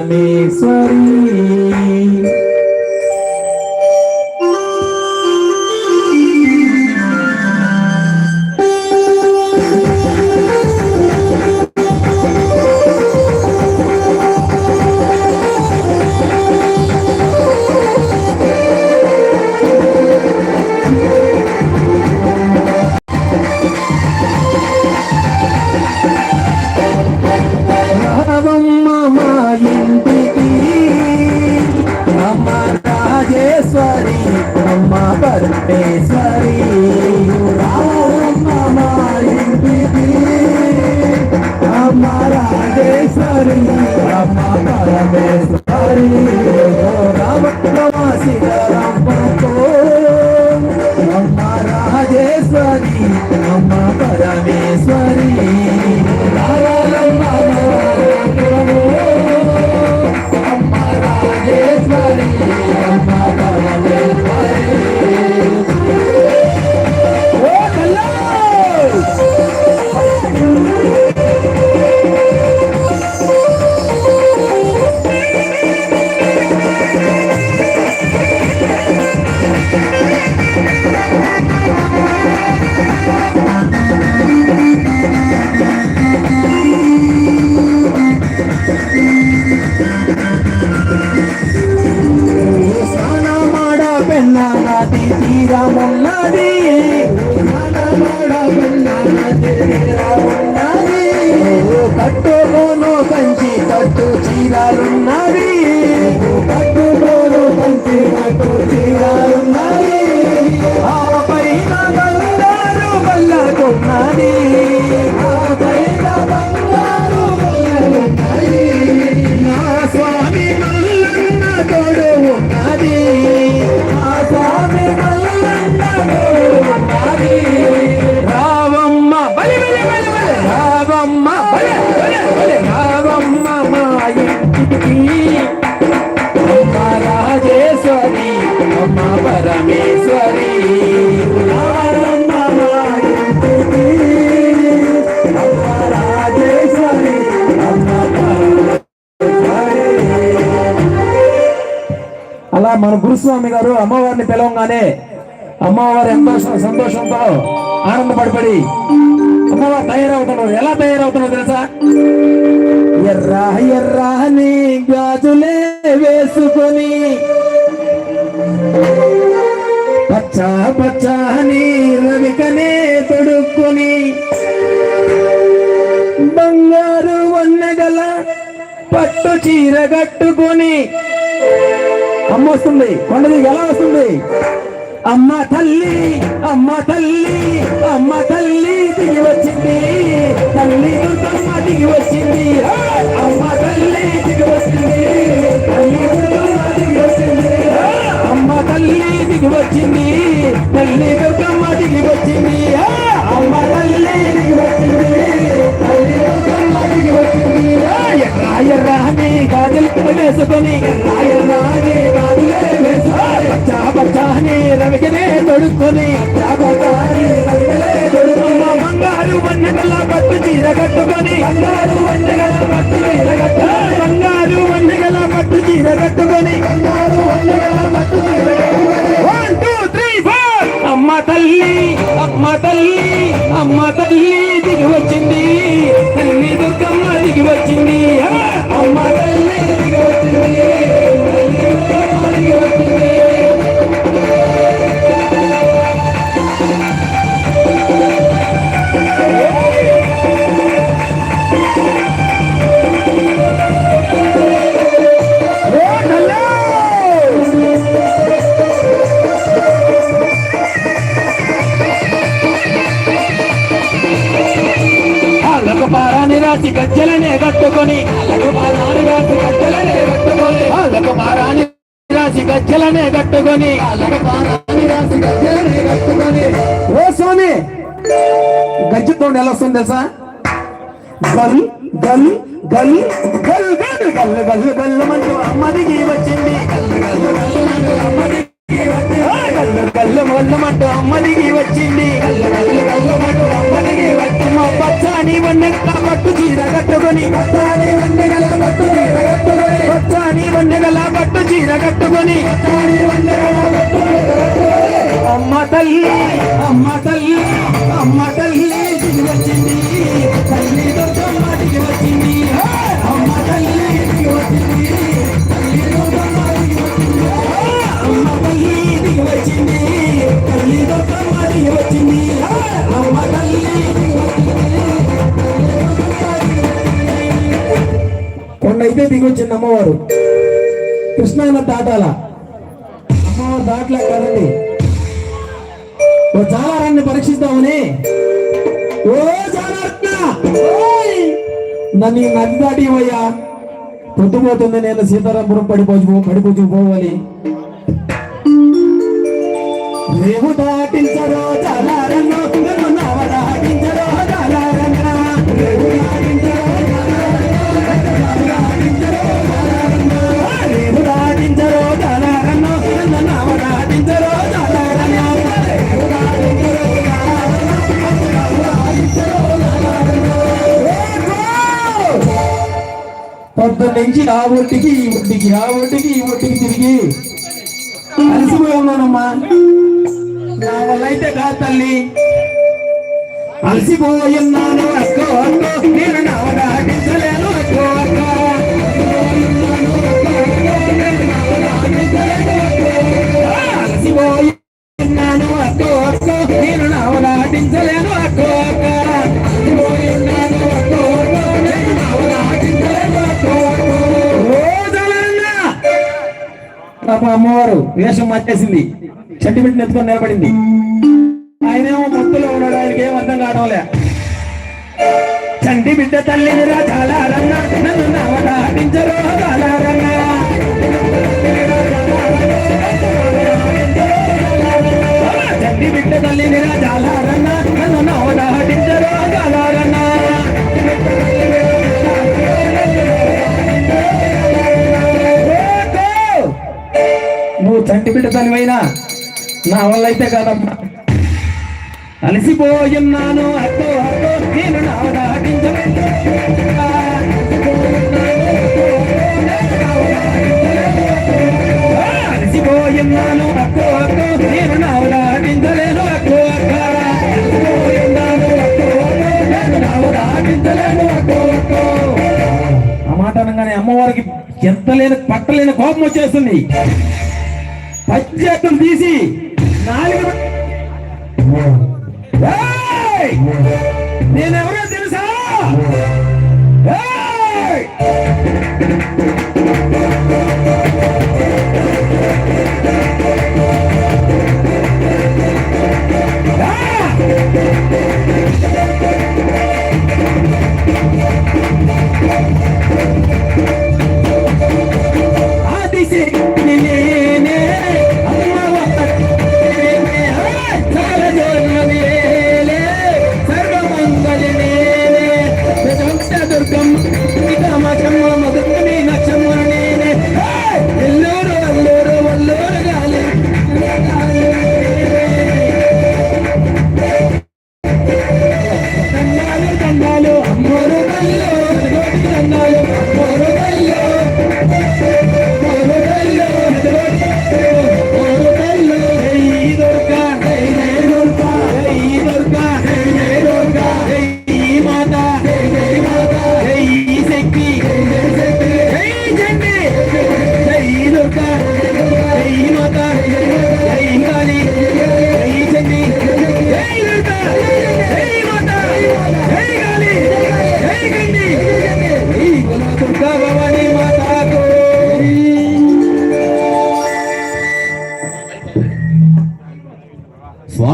Amém. sorry. రావమ్మ రావమ్మ మా ఇంటికి. రాజేశ్వరి అమ్మ పరమేశ్వరి. రావమ్మ మా ఇంటికి. రాజేశ్వరి అమ్మ అలా మన గురుస్వామి గారు అమ్మవారిని పిలవగానే అమ్మవారు ఎంతో సంతోషంతో ఆనందపడిపడి అమ్మవారు తయారవుతున్నారు ఎలా తయారవుతున్నారు తెలుసా? ఎర్ర ఎర్రని గాజులే వేసుకొని. పచ్చ పచ్చని రవికనే తొడుక్కొని. బంగారు వన్నెగల పట్టు చీర కట్టుకొని. అమ్మ వస్తుంది. కొండది ఎలా వస్తుంది? అమ్మ తల్లి అమ్మ తల్లి అమ్మ తల్లి. దిగి వచ్చింది. తల్లి దుర్గమ్మ దిగి వచ్చింది. అమ్మ తల్లి దిగి వచ్చింది. తల్లి దుర్గమ్మ దిగి వచ్చింది. అమ్మ తల్లి దిగి వచ్చింది. తల్లి దుర్గమ్మ దిగి వచ్చింది. అమ్మ తల్లి దిగి వచ్చింది. తల్లి దుర్గమ్మ దిగి వచ్చింది. ఆ! ఎర్ర గాజులు వేసుకొని. ఎర్ర ఎర్రని గాజులే వేసుకొని. పచ్చ పచ్చని రవికనే తొడుక్కొని. పచ్చ అలా కట్టుని ఇరగట్టుకొని బంగారు వంటగల కట్టుని ఇరగట్టు బంగారు వంటగల కట్టుని ఇరగట్టుకొని బంగారు వంటగల రాసి గజ్జలనే కట్టుకొని అలకు రాసి గజ్జలనే కట్టుకొని ఓ స్వామి గజ్జతో ఎలా వస్తుంది తెలుసా? గల్ గల్ గల్ గల్ గల్ గల్ గల్ గల్ మంటూ అమ్మదికి వచ్చింది. గల్ గల్ గల్ మంటూ అమ్మదికి వచ్చింది. ఆ, వచ్చాని వన్నెగల పట్టు చీర కట్టుకొని పచ్చాని వన్నెగల పట్టు చీర కట్టుకొని పచ్చాని వన్నెగల పట్టు చీర కట్టుకొని వన్నెగల పట్టు అమ్మ తల్లి అమ్మ తల్లి అమ్మ తల్లి వచ్చింది. తల్లి మాటికి వచ్చింది. అమ్మ తల్లి దిగి వచ్చింది. తల్లి దుర్గమ్మ దిగి వచ్చింది. అమ్మ తల్లి వచ్చింది. తల్లి దుర్గమ్మ వచ్చింది. అమ్మ తల్లి కొండ అయితే దిగి వచ్చింది అమ్మవారు. కృష్ణాయన దాటాల అమ్మవారు దాటలే కదండి. ఓ జాలారాన్ని పరీక్షిద్దామని. ఓ జాలారత్న! నన్ను నది దాటి ఇవ్వయ్యా పొద్దుపోతుంది నేను సీతారాంపురం పడిపోచు పడిపోచు పోవాలి. రేవు దాటించరో జాలారన్న! పొద్దున్న నుంచి ఆ ఒంటికి ఈ ఒంటికి ఆ ఒంటికి ఈ ఒంటికి తిరిగి. అలసిపోయి ఉన్నానమ్మా. నా వల్ల అయితే కాదు తల్లి. అలసిపోయున్నాను అక్కో అక్కో నేను నవదాటించలేను మార్చేసింది. సెంటిమెంట్ నెత్తుకొని నిలబడింది. ఆయనేమో మొత్తంలో ఉన్నాడు ఆయనకి ఏం అర్థం కావడంలే చంటి బిడ్డ తల్లిని నా వల్ల అయితే కాదమ్మా. అలసిపోయున్నాను అక్కో అక్కో నేను నా అలసిపోయున్నాను అక్కో అక్కో నేను నా దాటించలేను అక్కో అక్క అలసిపోయున్నాను ఆ మాట అనగానే అమ్మవారికి ఎంత లేని పట్టలేని కోపం వచ్చేస్తుంది. పచ్చక్కం తీసి నాలుగు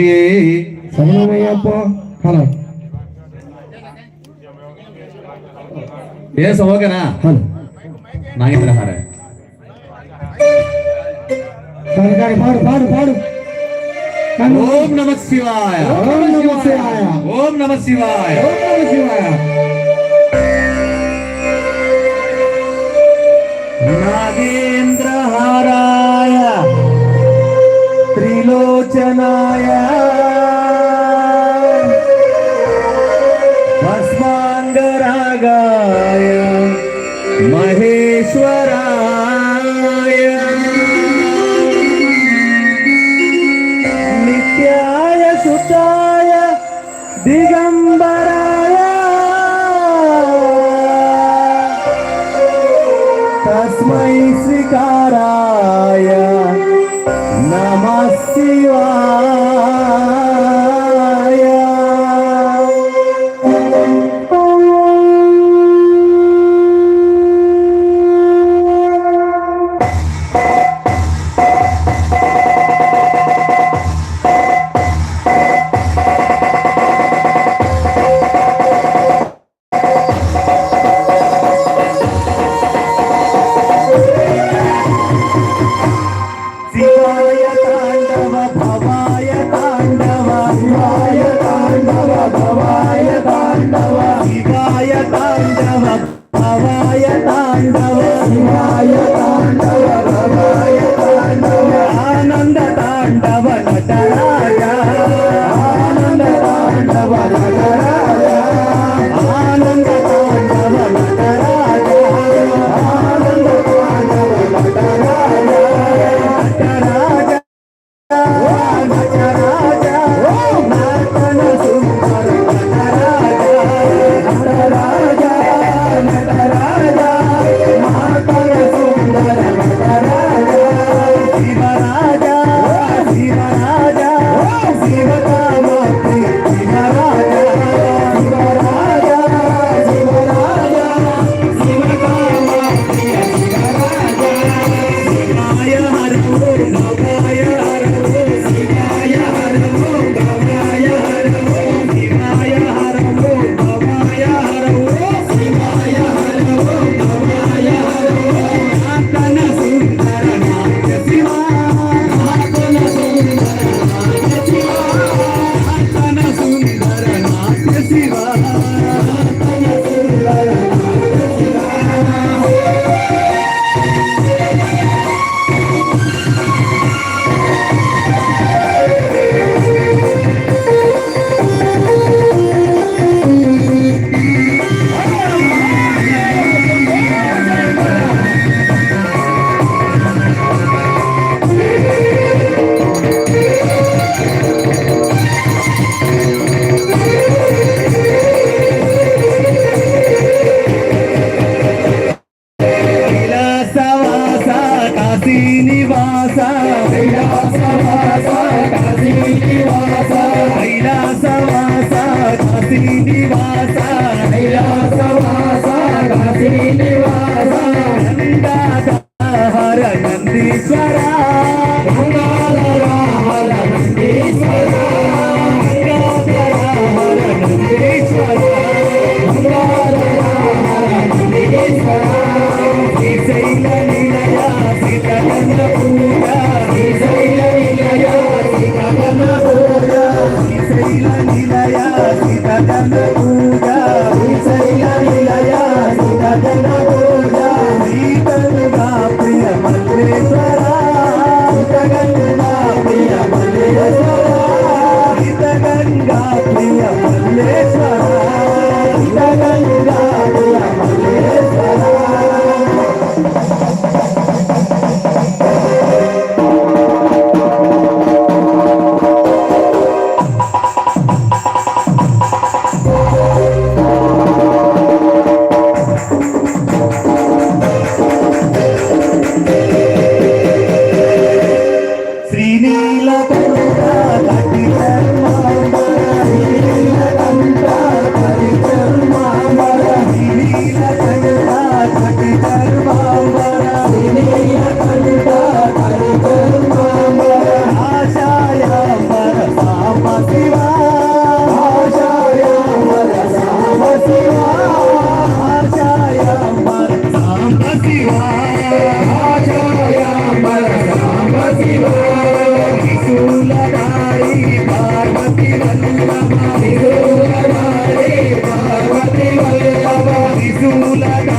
స్వామి సమయమయ్యప్ప హలో ఏ ఓకేనా హలో నాగేంద్ర హారే కనకాడి పాడు పాడు పాడు ఓం నమ శివాయ ఓం నమః శివాయ. ఓం నమ శివాయ ఓం నమః శివాయ నాగేంద్రహారాయ త్రిలోచనాయ నమ శివాయ Yeah. ganga priya mane hara hita ganga priya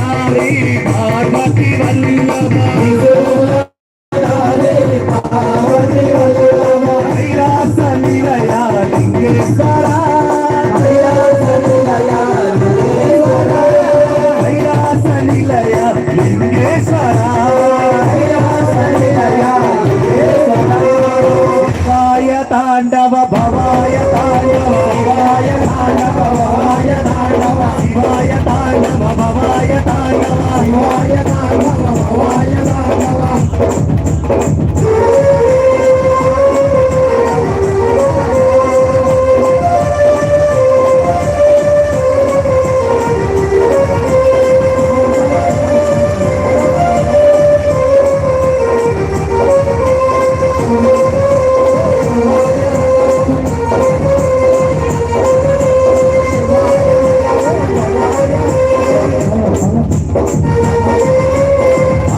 త్రిశూలధారి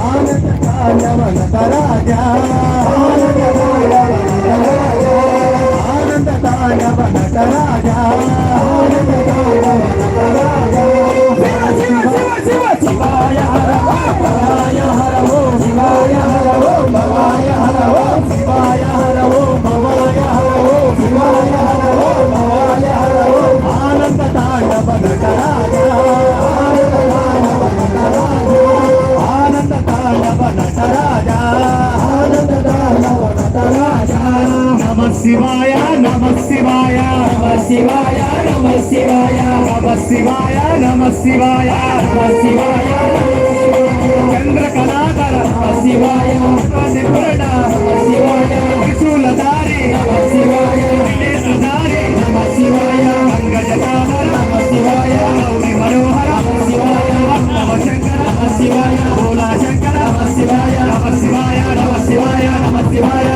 ఆనంద తాండవ నటరాజ. తాండవ నట రాజా ఆనంద తాండవ నట నమ శివాయ నమ శివాయ నమ శివాయ నమ శివాయ నమ శివాయ నమ శివాయ నమ శివాయ చంద్ర కళాకర. శివాయ నిపుణ నమ శివాయ త్రిశూలధారి. నమ శివాయ విదేశధారి శివాయ శివాయ అంగజటాధర నమ శంకర నమ శివాయ భోలా శంకర నమ శివాయ నమ శివాయ నమ శివాయ నమ శివాయ